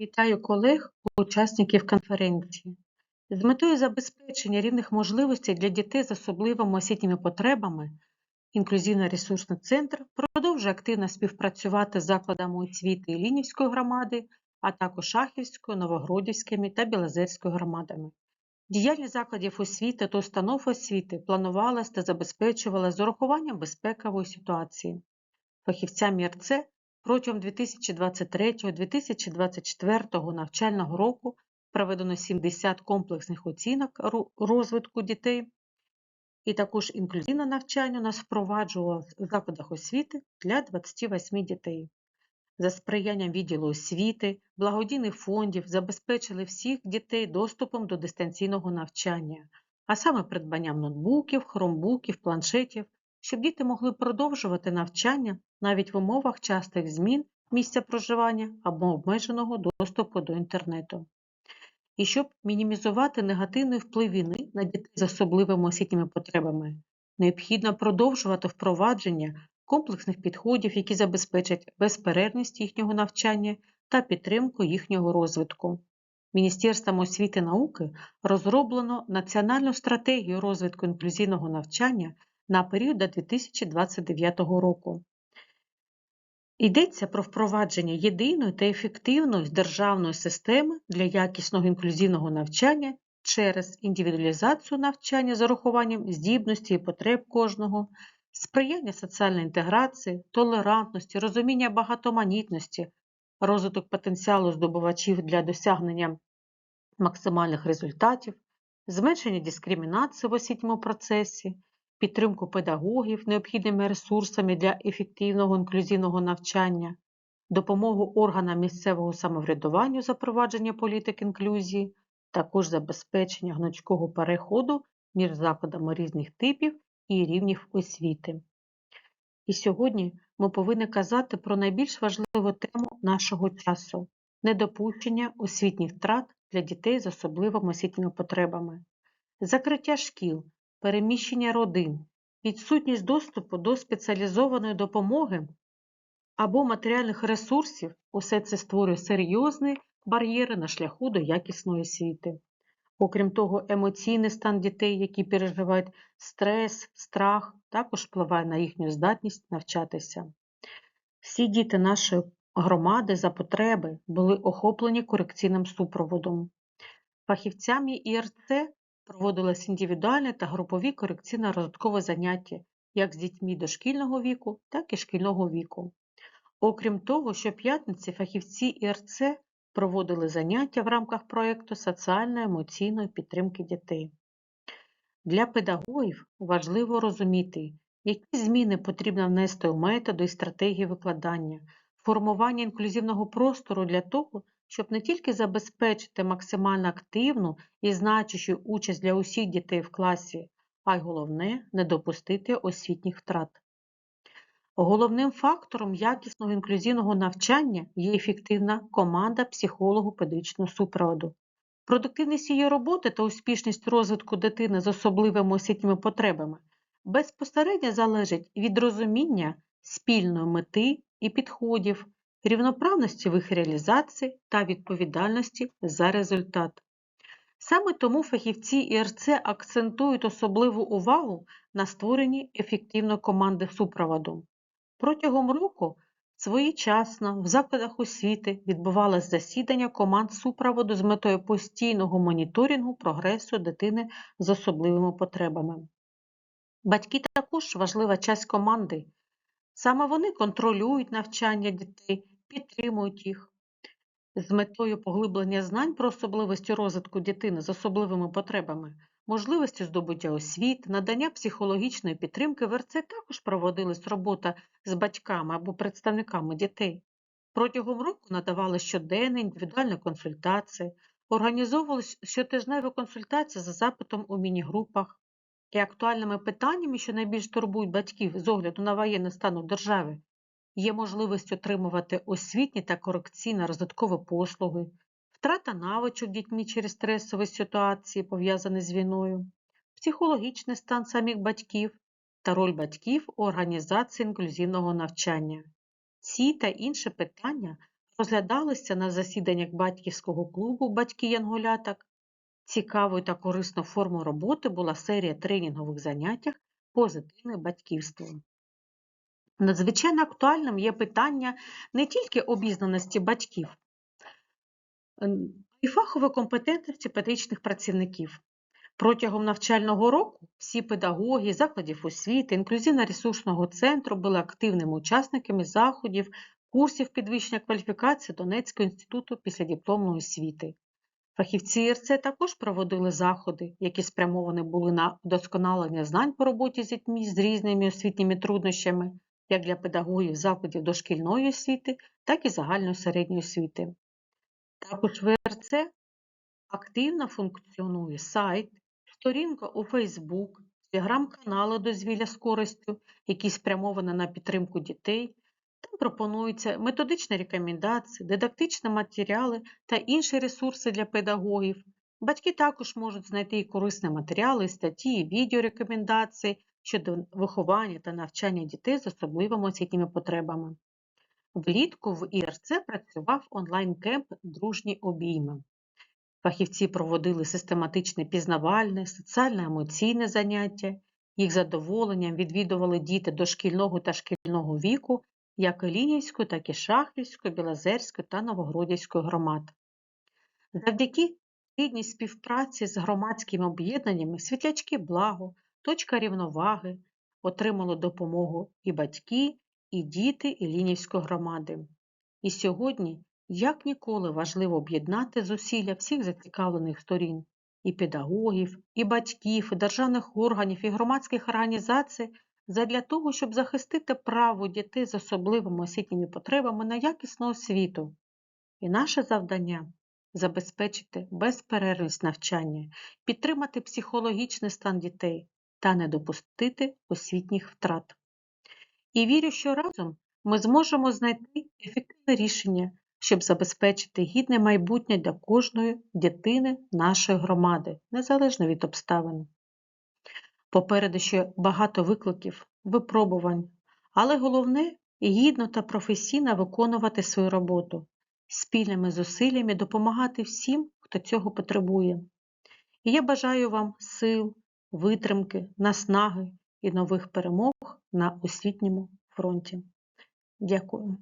Вітаю колег, учасників конференції. З метою забезпечення рівних можливостей для дітей з особливими освітніми потребами Інклюзивно-ресурсний центр продовжує активно співпрацювати з закладами освіти Іллінівської громади, а також Шахівською, Новогродівськими та Білозерською громадами. Діяльність закладів освіти та установ освіти планувалась та забезпечувалась з урахуванням безпекової ситуації. Фахівцями РЦ протягом 2023-2024 навчального року проведено 70 комплексних оцінок розвитку дітей, і також інклюзивне навчання у нас впроваджувалось у закладах освіти для 28 дітей. За сприянням відділу освіти, благодійних фондів забезпечили всіх дітей доступом до дистанційного навчання, а саме придбанням ноутбуків, хромбуків, планшетів, щоб діти могли продовжувати навчання навіть в умовах частих змін місця проживання або обмеженого доступу до інтернету. І щоб мінімізувати негативний вплив війни на дітей з особливими освітніми потребами, необхідно продовжувати впровадження комплексних підходів, які забезпечать безперервність їхнього навчання та підтримку їхнього розвитку. Міністерством освіти і науки розроблено Національну стратегію розвитку інклюзивного навчання на період до 2029 року. Йдеться про впровадження єдиної та ефективної державної системи для якісного інклюзивного навчання через індивідуалізацію навчання з урахуванням здібності і потреб кожного, сприяння соціальної інтеграції, толерантності, розуміння багатоманітності, розвиток потенціалу здобувачів для досягнення максимальних результатів, зменшення дискримінації в освітньому процесі, підтримку педагогів необхідними ресурсами для ефективного інклюзивного навчання, допомогу органам місцевого самоврядування у запровадженні політик інклюзії, також забезпечення гнучкого переходу між закладами різних типів і рівнів освіти. І сьогодні ми повинні казати про найбільш важливу тему нашого часу недопущення освітніх втрат для дітей з особливими освітніми потребами, закриття шкіл, переміщення родин, відсутність доступу до спеціалізованої допомоги або матеріальних ресурсів усе це створює серйозні бар'єри на шляху до якісної освіти. Окрім того, емоційний стан дітей, які переживають стрес, страх, також впливає на їхню здатність навчатися. Всі діти нашої громади за потреби були охоплені корекційним супроводом. Фахівцями ІРЦ проводились індивідуальні та групові корекційно-розвиткові заняття як з дітьми дошкільного віку, так і шкільного віку. Окрім того, щоп'ятниці фахівці ІРЦ проводили заняття в рамках проєкту соціально-емоційної підтримки дітей. Для педагогів важливо розуміти, які зміни потрібно внести у методи і стратегії викладання, формування інклюзивного простору для того, щоб не тільки забезпечити максимально активну і значущу участь для усіх дітей в класі, а й головне не допустити освітніх втрат. Головним фактором якісного інклюзивного навчання є ефективна команда психолого-педагогічного супроводу. Продуктивність її роботи та успішність розвитку дитини з особливими освітніми потребами безпосередньо залежить від розуміння спільної мети і підходів, рівноправності в їх реалізації та відповідальності за результат. Саме тому фахівці ІРЦ акцентують особливу увагу на створенні ефективної команди супроводу. Протягом року своєчасно в закладах освіти відбувалось засідання команд супроводу з метою постійного моніторингу прогресу дитини з особливими потребами. Батьки також важлива часть команди. Саме вони контролюють навчання дітей, підтримують їх. З метою поглиблення знань про особливості розвитку дитини з особливими потребами, можливості здобуття освіти, надання психологічної підтримки в РЦ також проводилась робота з батьками або представниками дітей. Протягом року надавали щоденні індивідуальні консультації, організовувалися щотижневі консультації за запитом у міні-групах і актуальними питаннями, що найбільш турбують батьків з огляду на воєнний стан у державі, є можливість отримувати освітні та корекційно-розвиткові послуги, втрата навичок дітьми через стресові ситуації, пов'язані з війною, психологічний стан самих батьків та роль батьків у організації інклюзивного навчання. Ці та інші питання розглядалися на засіданнях батьківського клубу батьки янголяток. Цікавою та корисною формою роботи була серія тренінгових заняттях позитивне батьківство. Надзвичайно актуальним є питання не тільки обізнаності батьків, ем, а фахової компетентності педагогічних працівників. Протягом навчального року всі педагоги закладів освіти, інклюзивно-ресурсного центру були активними учасниками заходів, курсів підвищення кваліфікації Донецького інституту післядипломної освіти. Фахівці ІРЦ також проводили заходи, які спрямовані були на вдосконалення знань по роботі з дітьми з різними освітніми труднощами, як для педагогів закладів дошкільної освіти, так і загальної середньої освіти. Також в ІРЦ активно функціонує сайт, сторінка у Facebook, телеграм-канали дозвілля з користю, які спрямовані на підтримку дітей. Там пропонуються методичні рекомендації, дидактичні матеріали та інші ресурси для педагогів. Батьки також можуть знайти і корисні матеріали, статті, і відеорекомендації щодо виховання та навчання дітей з особливими освітніми потребами. Влітку в ІРЦ працював онлайн-кемп Дружні обійми. Фахівці проводили систематичне пізнавальне, соціально-емоційне заняття. Їх задоволенням відвідували діти дошкільного та шкільного віку як Ілінівської, так і Шахівської, Білозерської та Новогродівської громад. Завдяки плідній співпраці з громадськими об'єднаннями Світлячки Благо, Точка рівноваги отримали допомогу і батьки, і діти Ілінівської громади. І сьогодні, як ніколи, важливо об'єднати зусилля всіх зацікавлених сторін і педагогів, і батьків, і державних органів, і громадських організацій задля того, щоб захистити право дітей з особливими освітніми потребами на якісну освіту. І наше завдання забезпечити безперервність навчання, підтримати психологічний стан дітей та не допустити освітніх втрат. І вірю, що разом ми зможемо знайти ефективне рішення, щоб забезпечити гідне майбутнє для кожної дитини нашої громади, незалежно від обставин. Попереду ще багато викликів, випробувань, але головне гідно та професійно виконувати свою роботу, спільними зусиллями допомагати всім, хто цього потребує. І я бажаю вам сил, витримки, наснаги і нових перемог на освітньому фронті. Дякую.